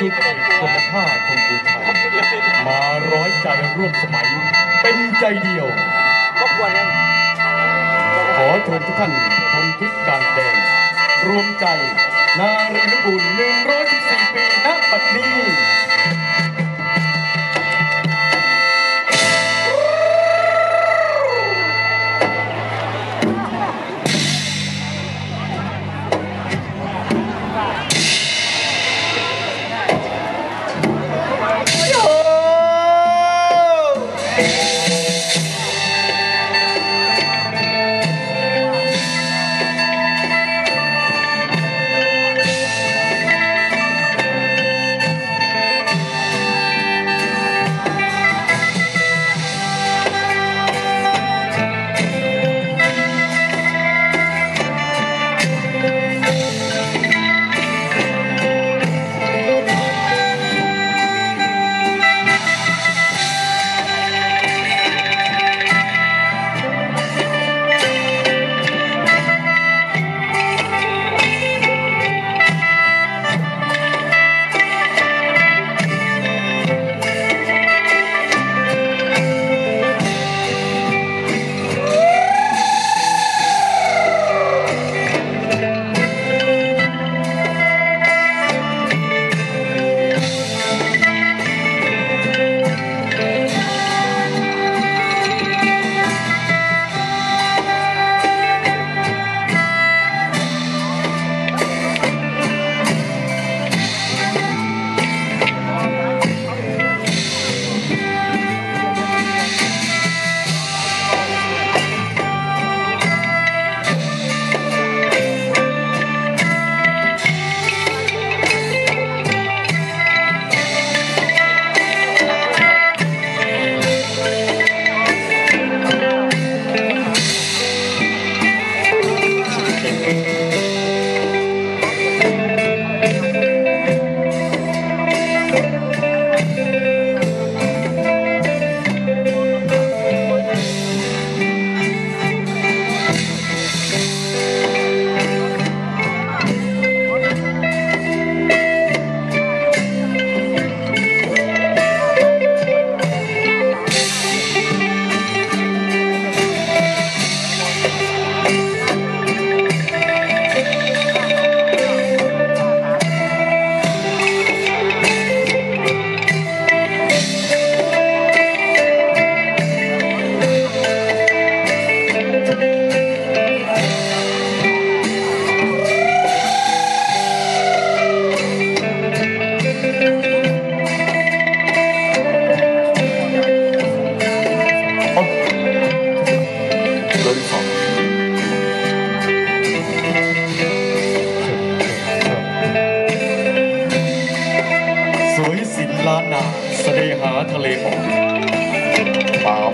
ยุทธ์คนท่าชมพูชัยมาร้อยใจร่วมสมัย เป็นใจเดียวก็ควรขอเชิญทุกท่านชมทุกการแสดงรวมใจ นารีนุกูล114 ปีณบัดนี้เล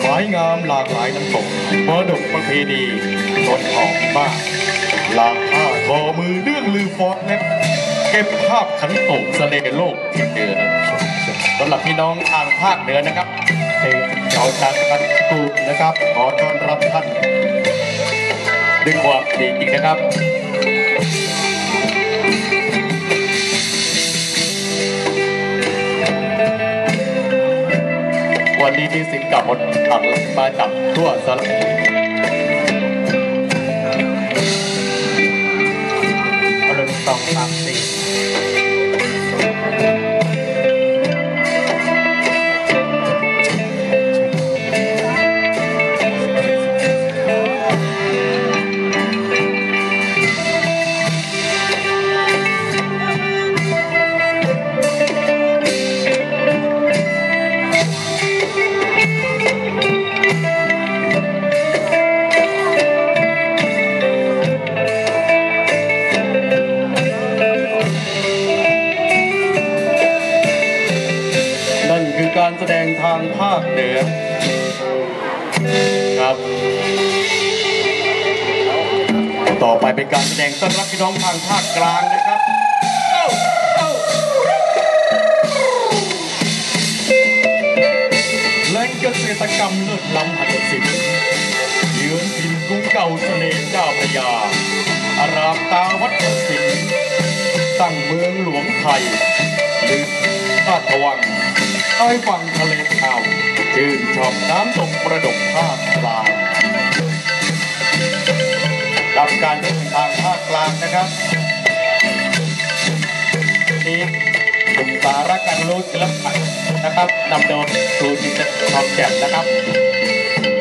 ป่าไม้งามหลากหลายน้ำตกมรดกประเพณีต้นหอมบ้านลากผ้าทอมือเรื่องลือฟอกเล็บเก็บภาพขันโตกเสน่ห์โลกที่เดือนสำหรับพี่น้องทางภาคเหนือนะครับเพลงเจ้าชาติกันตูนะครับ ขอต้อนรับท่านด้วยความดีจริงนะครับ วันนี้ที่สิงห์กับหมดถับมาจากทั่วสารหนึ่งสองสามสี่ ทางภาคเหนือครับ ต่อไปเป็นการแสดงต้อนรับพี่น้องทางภาคกลางนะครับเอ้าเอ้าแหล่งเกษตรกรรมเลิศล้ำหัตถศิลป์เยือนถิ่นกรุงเก่าเสน่ห์เจ้าพระยา อารามตาวัดศิลป์ตั้งเมืองหลวงไทยยคือภาตะวันใต้ฝั่งทะเล ชื่นชอบน้ำตกประดกภาคกลางกับการเดินทางภาคกลางนะครับนี่กลุ่มสาระการรู้ศิลปะนะครับนำโดยครูจิตรทองแจ่มนะครับ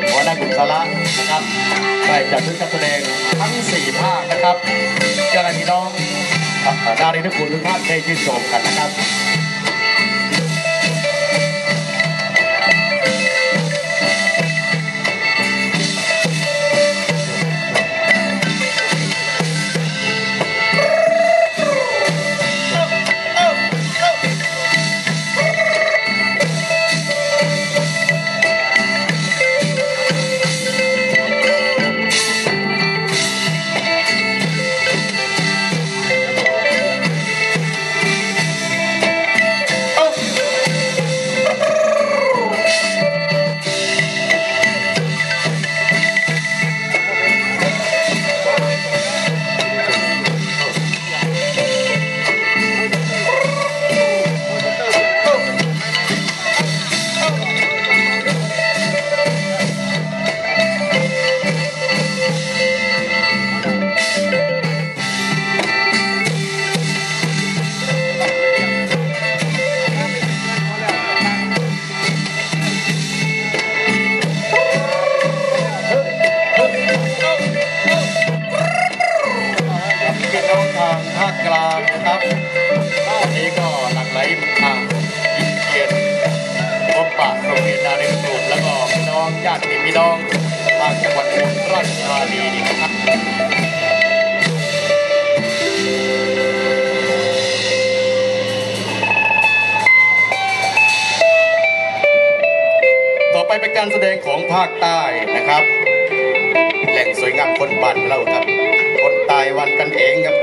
หัวหน้ากลุ่มสาระนะครับได้จัดขึ้นการแสดงทั้ง 4 ภาคนะครับเจ้าหน้าที่น้องดารินคุณทุกท่านได้ชื่นชมกันนะครับ น้องญาติพี่น้องทางจังหวัดอุบลราชธานีนี่นะครับต่อไปเป็นการแสดงของภาคใต้นะครับ แหล่งสวยงามคนบ้านเราครับ คนตายวันกันเองครับ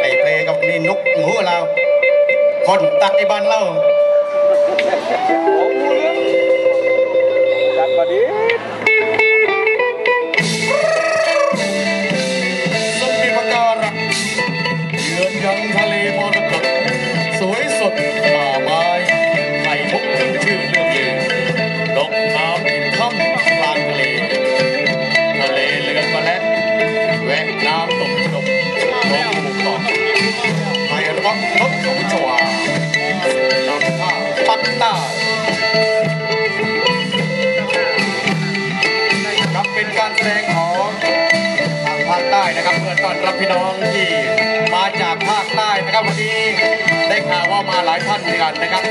ไอเพลงกับนี่นกหนูเราคนตัดในบ้านเราับพี่น้องที่มาจากภาคใต้นะครับวันนี้ได้ข่าวว่ามาหลายท่านเหมือนกันนะครับ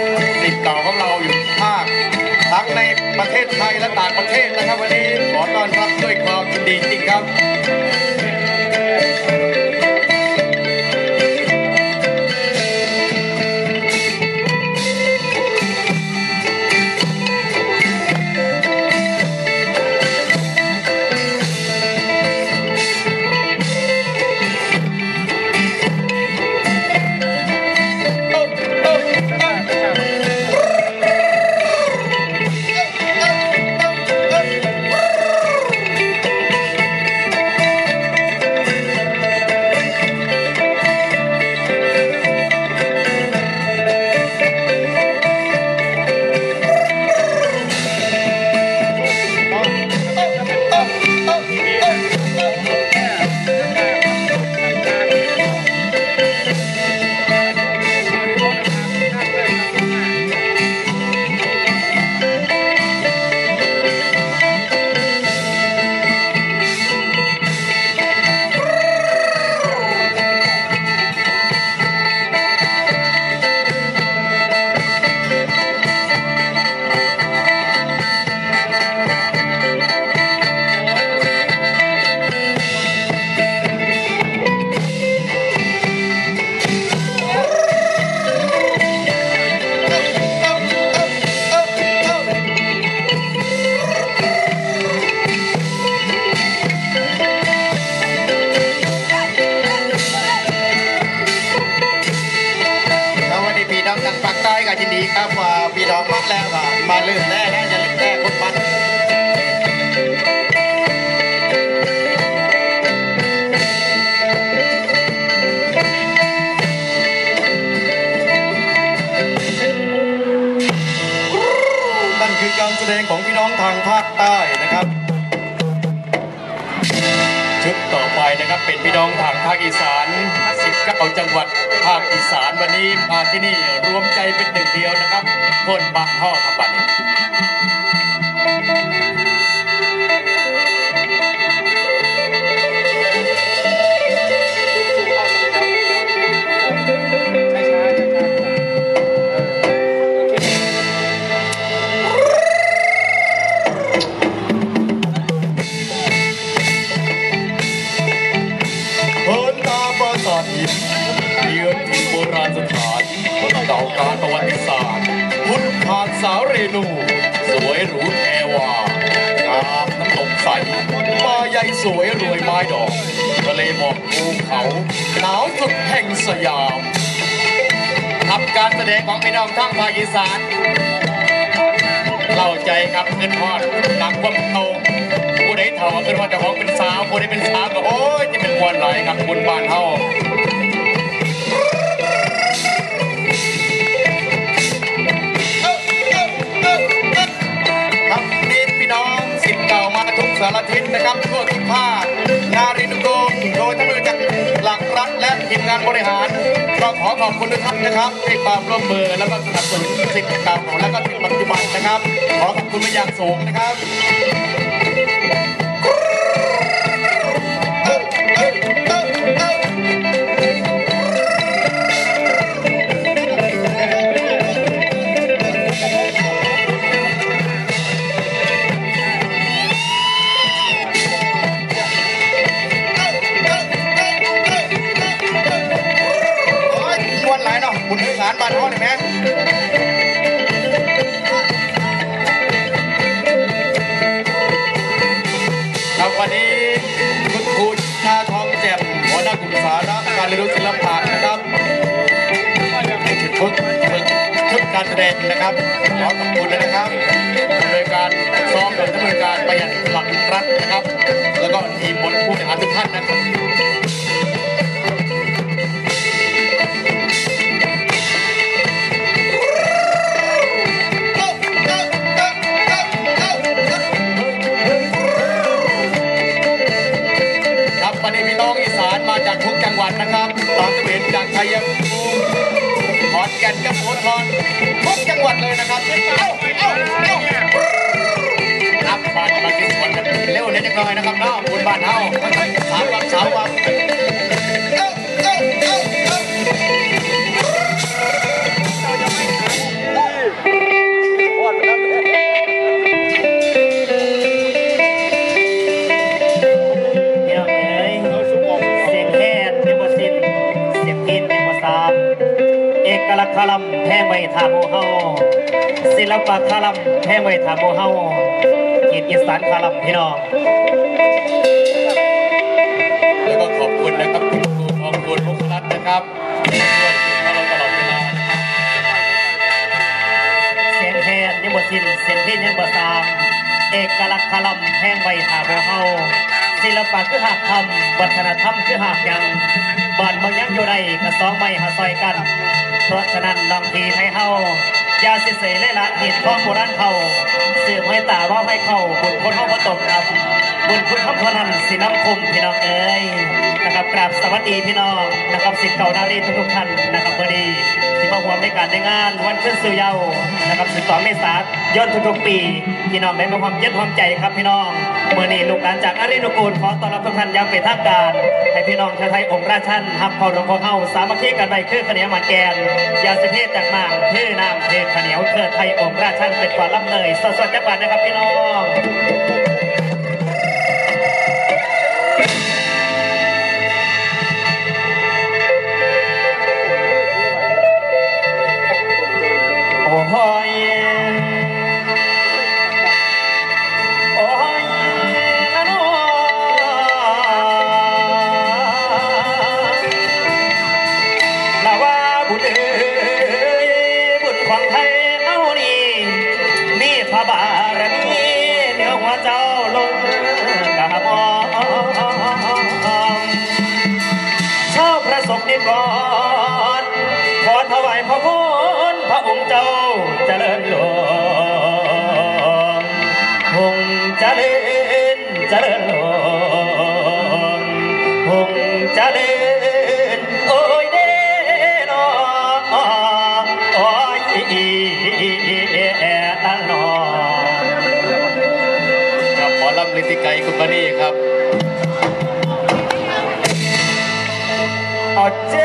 ติดต่อของเราอยู่ภาคทั้งในประเทศไทยและต่างประเทศนะครับวันนี้ขอต้อนรับด้วยความดีจริงครับ ภาคอีสาน19จังหวัดภาคอีสานวันนี้มาที่นี่รวมใจเป็นหนึ่งเดียวนะครับคนบ้านท่อครับบัดนี้ เก่าการประวัติศาสตร์พุทธผานสาวเรนู สวยหรูแพรวางามน้ำตกใสป่าใหญ่สวยรวยไม้ดอกทะเลหมอกภูเขาหนาวสุดแห่งสยามครับการแสดงของพี่น้องทั้งภาคอีสานเล่าใจครับเงินพอดหนักความเท่าผู้ใดเท่าขึ้นว่าเจะของเป็นสาวผู้ใดเป็นสาวก็โอ้ยจะเป็นมวลไหลายครับบุญบานเฮา นะครับทั่วทุกภาคนารินุโกโดยทั้งมือจากหลักรัฐและทีมงานบริหารก็ขอขอบคุณทุกท่านนะครับให้ความร่วมมือแล้วก็สนับสนุนสิทธิ์เก่าและก็สิทธิ์ปัจจุบันนะครับ ขอขอบคุณมาอย่างสูงนะครับ รแสดงนะครับขอขอบคุณนะครับดำเนินการซ้อมโดยดำเนินการประหยัดหลักรัฐนะครับ แล้วก็ทีมบอลผู้บริหารทุกท่านนะครับ ครทุกจังหวัดเลยนะครับเอ้าเอ้าเอ้าครับบ้านมาที่สวนกันเร็วนิดหน่อยนะครับเนาะบุญบ้านเฮาสามวันสามวัน เอกลักษณ์คลัมแพ้ไว้ทาโมเฮาศิลปะคลัมแพ้ไว้ทาโมเฮาเกียรติอีสานคลัมพี่น้องแล้วก็ขอบคุณนะครับคุณครูขอบคุณมุกรัตน์นะครับช่วยเราตลอดเวลานะครับเสียงแคนยังบ่สิ้นเสียงพินยังบ่สามเอกลักษณ์คลัมแพ้ไว้ทาโมเฮาศิลปะคือหากคำวัฒนธรรมคือหากยังบ้านเมืองยังอยู่ใดก็สองไม้หาซอยกัน เพราะฉะนั้นน้องพีให้เฮาอย่าสิเสเลยละเหตุของโบราณเขาสืบให้ตาว่าให้เขาบุญคนเฮาบ่ตกครับบุญคุณคำพนันสิน้ำคมพี่น้องเอ้ยนะครับกราบสวัสดีพี่น้องนะครับสิทธิ์เก่านารีทุกๆท่านนะครับวันนี้ที่มาร่วมในการในงานวันขึ้นสู่เยาว์นะครับ12เมษายน ย้อนทุกๆปี พี่น้องได้มาความเย็นความใจครับพี่น้องเมื่อนี้ลูกหลานจากอารีนุกูลขอต้อนรับทุกท่านอยังเป็นทางการ ให้พี่น้องชาวไทยองค์ราชันหักเผ่าหลวงพ่อเฮาสามัคคีกันไปคือขเนียวมาแกนยาสเพศจากมางคือน้ำคือขเนียวเทิดไทยองค์ราชันเป็นกว่าลำเลยสดๆจังหวัดนะครับพี่น้องโอ้ย นอรับหมอลำลิติไกคุณบานี่ครับเอาเจ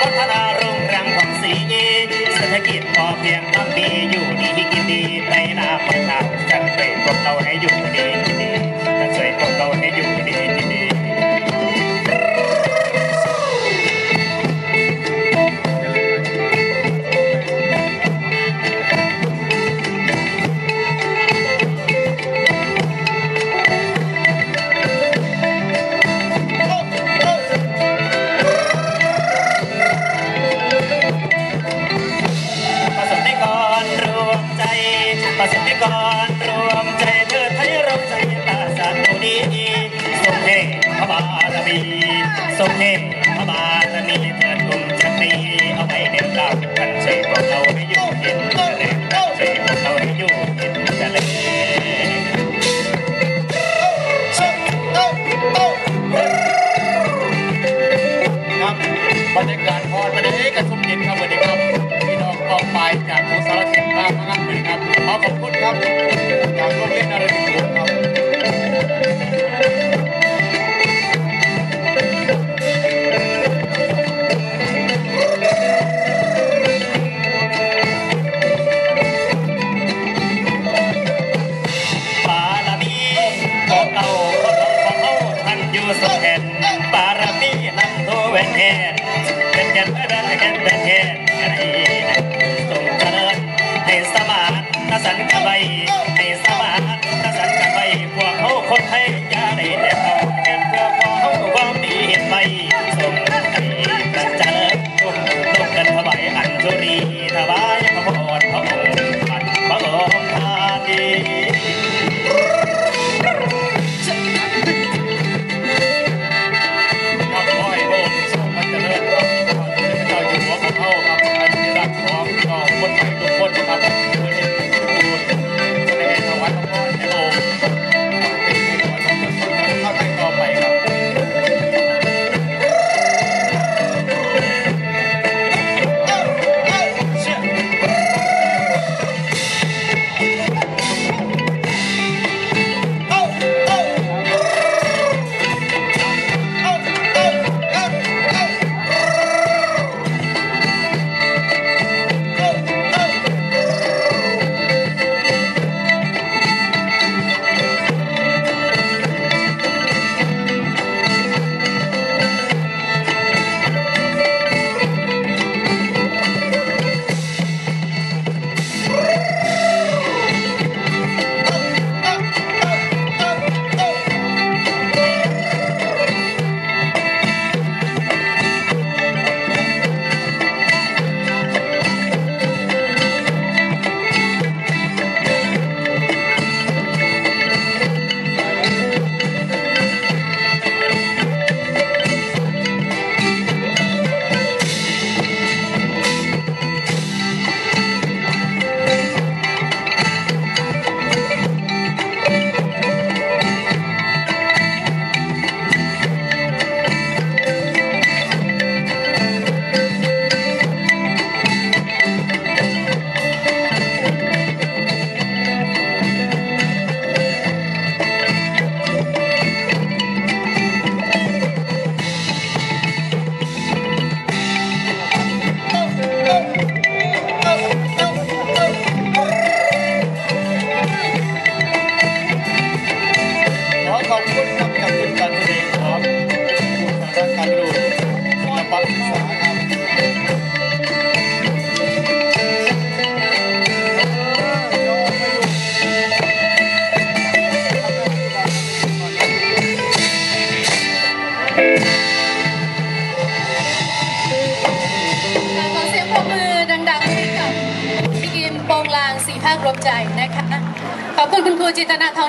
พัฒนารุ่งแรงของสีเศรษฐกิจพอเพียงต้องดีอยู่ดีกินดีในนาปัญหาจังเป็นพวเราให้อยู่ดี คนเล่นพระบาทมีเถิดกลุ่มชาติเอาไปเด็ดดาวกันใช่พวกเขาให้อยู่กินเล็กใช่พวกเขาให้อยู่กินเล็กครับบรรยากาศพอดวันนี้กับชุมเย็นครับวันนี้ครับพี่น้องกองไปจากโคสารเทพมาพังงานเลยครับขอขอบคุณครับจากคุณเรียนนรินทร์ กันรักกันประเทศกันดีส่งกันให้สมานทสันกันไปให้สมานทสันกันไปพวกเขาคนไทย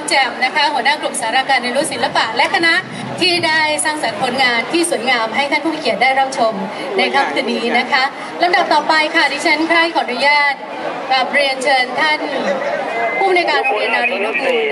จิตนาทองแจ่มนะคะ หัวหน้ากลุ่มสารการเรียนรู้ศิลปะและคณะที่ได้สร้างสรรค์ผลงานที่สวยงามให้ท่านผู้เขียนได้รับชมในค่ำคืนนี้นะคะลำดับต่อไปค่ะดิฉันใครขออนุญาตกราบเรียนเชิญท่านผู้ในการโรงเรียนนารีนุกูล